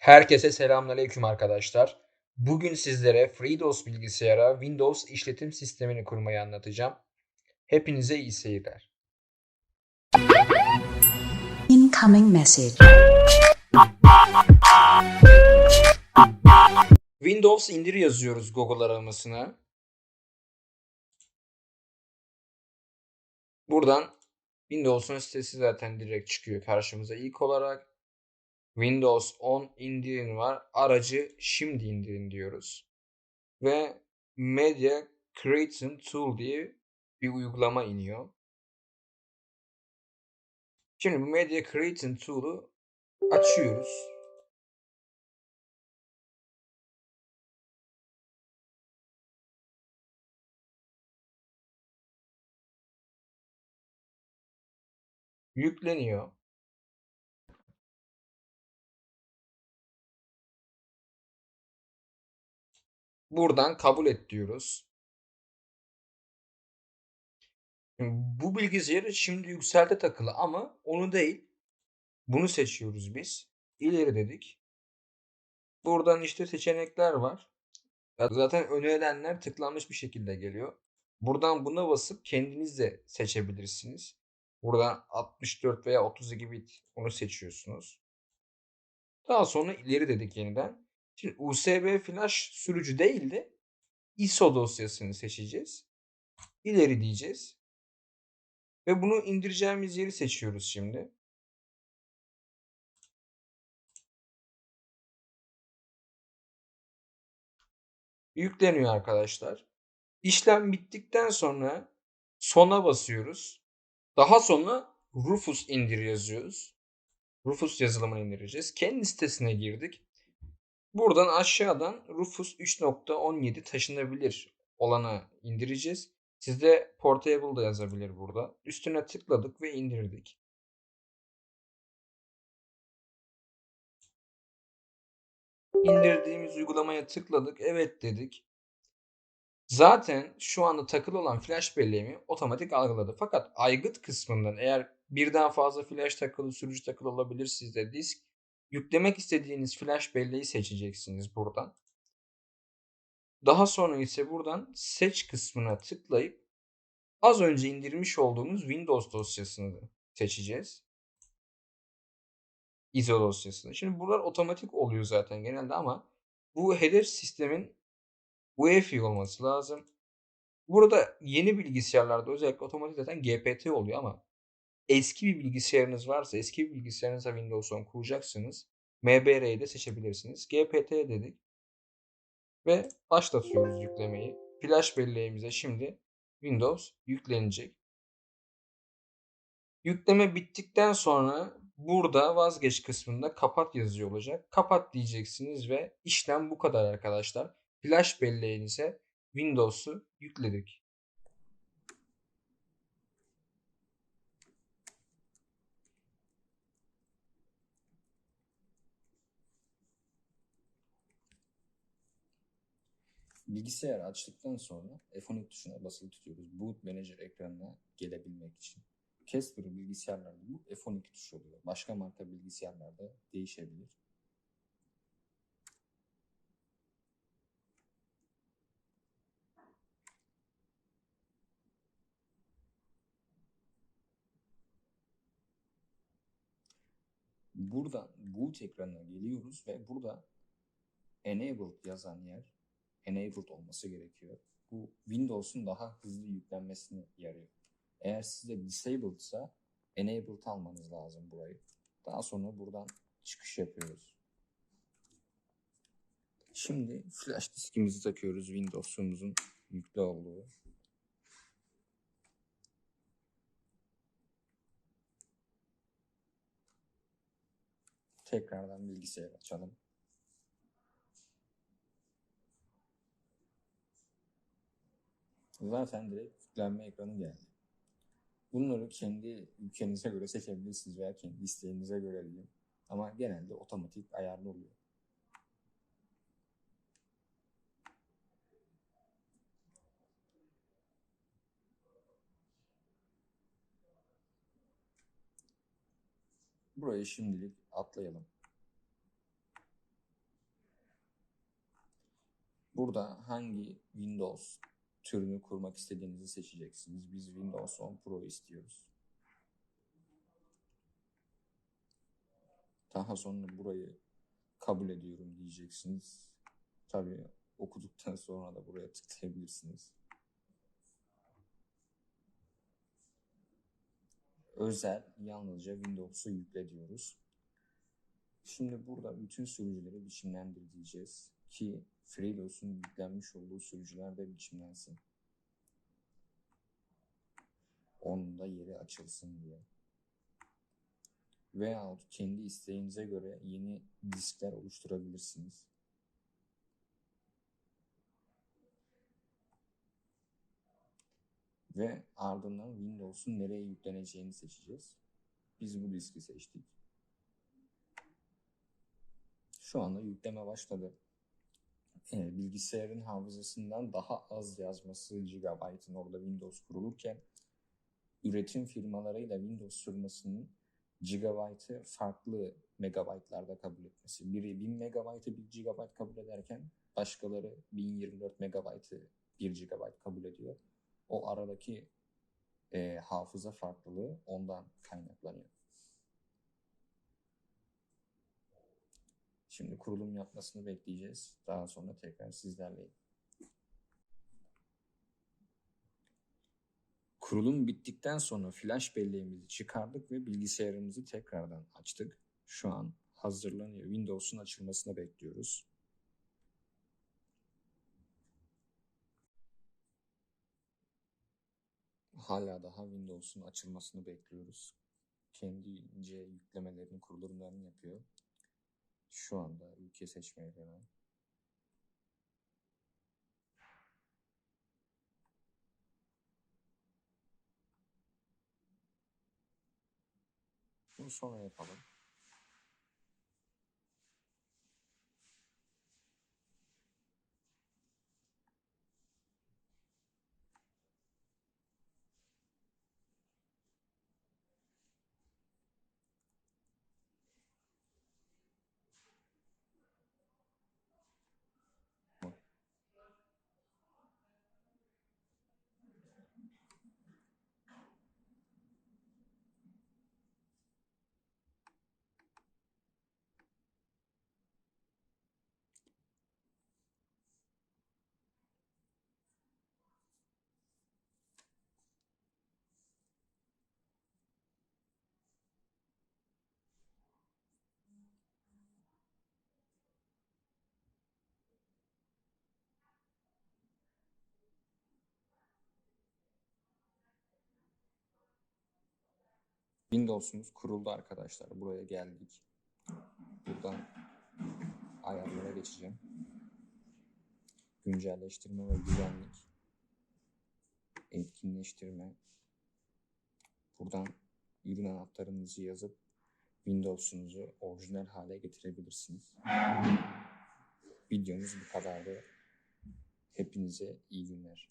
Herkese selamünaleyküm arkadaşlar. Bugün sizlere FreeDOS bilgisayara Windows işletim sistemini kurmayı anlatacağım. Hepinize iyi seyirler. Incoming message. Windows indir yazıyoruz Google aramasına. Buradan Windows'un sitesi zaten direkt çıkıyor karşımıza ilk olarak. Windows 10 indirin var. Aracı şimdi indirin diyoruz. Ve Media Creating Tool diye bir uygulama iniyor. Şimdi bu Media Creating Tool'u açıyoruz. Yükleniyor. Buradan kabul et diyoruz. Bu bilgisayarı şimdi yükselte takılı ama onu değil. Bunu seçiyoruz biz. İleri dedik. Buradan işte seçenekler var. Zaten önerilenler tıklanmış bir şekilde geliyor. Buradan buna basıp kendiniz de seçebilirsiniz. Buradan 64 veya 32 bit onu seçiyorsunuz. Daha sonra ileri dedik yeniden. Şimdi USB flash sürücü değil de ISO dosyasını seçeceğiz. İleri diyeceğiz. Ve bunu indireceğimiz yeri seçiyoruz şimdi. Yükleniyor arkadaşlar. İşlem bittikten sonra sona basıyoruz. Daha sonra Rufus indir yazıyoruz. Rufus yazılımını indireceğiz. Kendi sitesine girdik. Buradan aşağıdan Rufus 3.17 taşınabilir olanı indireceğiz. Sizde Portable da yazabilir burada. Üstüne tıkladık ve indirdik. İndirdiğimiz uygulamaya tıkladık. Evet dedik. Zaten şu anda takılı olan flash belleğimi otomatik algıladı. Fakat aygıt kısmından eğer birden fazla flash takılı, sürücü takılı olabilir sizde disk. Yüklemek istediğiniz flash belleği seçeceksiniz buradan. Daha sonra ise buradan seç kısmına tıklayıp az önce indirmiş olduğumuz Windows dosyasını seçeceğiz. ISO dosyasını. Şimdi buralar otomatik oluyor zaten genelde ama bu hedef sistemin UEFI olması lazım. Burada yeni bilgisayarlarda özellikle otomatik zaten GPT oluyor ama eski bir bilgisayarınız varsa eski bir bilgisayarınıza Windows 10 kuracaksınız. MBR'yi de seçebilirsiniz. GPT dedik. Ve başlatıyoruz yüklemeyi. Flash belleğimize şimdi Windows yüklenecek. Yükleme bittikten sonra burada vazgeç kısmında kapat yazıyor olacak. Kapat diyeceksiniz ve işlem bu kadar arkadaşlar. Flash belleğinize Windows'u yükledik. Bilgisayarı açtıktan sonra F12 tuşuna basılı tutuyoruz. Boot Manager ekranına gelebilmek için. Casper bilgisayarlarda bu F12 tuşu oluyor. Başka marka bilgisayarlarda değişebilir. Buradan boot ekranına geliyoruz ve burada enabled yazan yer enabled olması gerekiyor. Bu Windows'un daha hızlı yüklenmesini yarıyor. Eğer sizde disabled ise enabled almanız lazım burayı. Daha sonra buradan çıkış yapıyoruz. Şimdi flash diskimizi takıyoruz Windows'umuzun yüklü olduğu. Tekrardan bilgisayar açalım. Zaten direkt yüklenme ekranı geldi. Bunları kendi ülkenize göre seçebilirsiniz veya kendi isteğinize göre diyeyim. Ama genelde otomatik ayarlı oluyor. Burayı şimdilik atlayalım. Burada hangi Windows türünü kurmak istediğinizi seçeceksiniz. Biz Windows 10 Pro istiyoruz. Daha sonra burayı kabul ediyorum diyeceksiniz. Tabii okuduktan sonra da buraya tıklayabilirsiniz. Özel yalnızca Windows'u yükle diyoruz. Şimdi burada bütün sürücüleri biçimlendir diyeceğiz ki FreeDOS'un yüklenmiş olduğu sürücüler de biçimlensin. Onun da yeri açılsın diye. Veyahut kendi isteğinize göre yeni diskler oluşturabilirsiniz. Ve ardından Windows'un nereye yükleneceğini seçeceğiz. Biz bu diski seçtik. Şu anda yükleme başladı. Ee, bilgisayarın hafızasından daha az yazması GB'ın orada Windows kurulurken üretim firmalarıyla Windows firmasının gigabyte'ı farklı megabaytlarda kabul etmesi. Biri 1000 megabaytı 1 GB kabul ederken başkaları 1024 megabaytı 1 GB kabul ediyor. O aradaki e, hafıza farklılığı ondan kaynaklanıyor. Şimdi kurulum yapmasını bekleyeceğiz. Daha sonra tekrar sizlerleyim. Kurulum bittikten sonra flash belleğimizi çıkardık ve bilgisayarımızı tekrardan açtık. Şu an hazırlanıyor. Windows'un açılmasını bekliyoruz. Hala daha Windows'un açılmasını bekliyoruz. Kendince yüklemelerini, kurulumlarını yapıyor. Şu anda ülke seçmeye devam. Bunu sonra yapalım. Windows'umuz kuruldu arkadaşlar. Buraya geldik. Buradan ayarlara geçeceğim. Güncelleştirme ve güvenlik. Etkinleştirme. Buradan ürün anahtarınızı yazıp Windows'unuzu orijinal hale getirebilirsiniz. Videomuz bu kadardı. Hepinize iyi günler.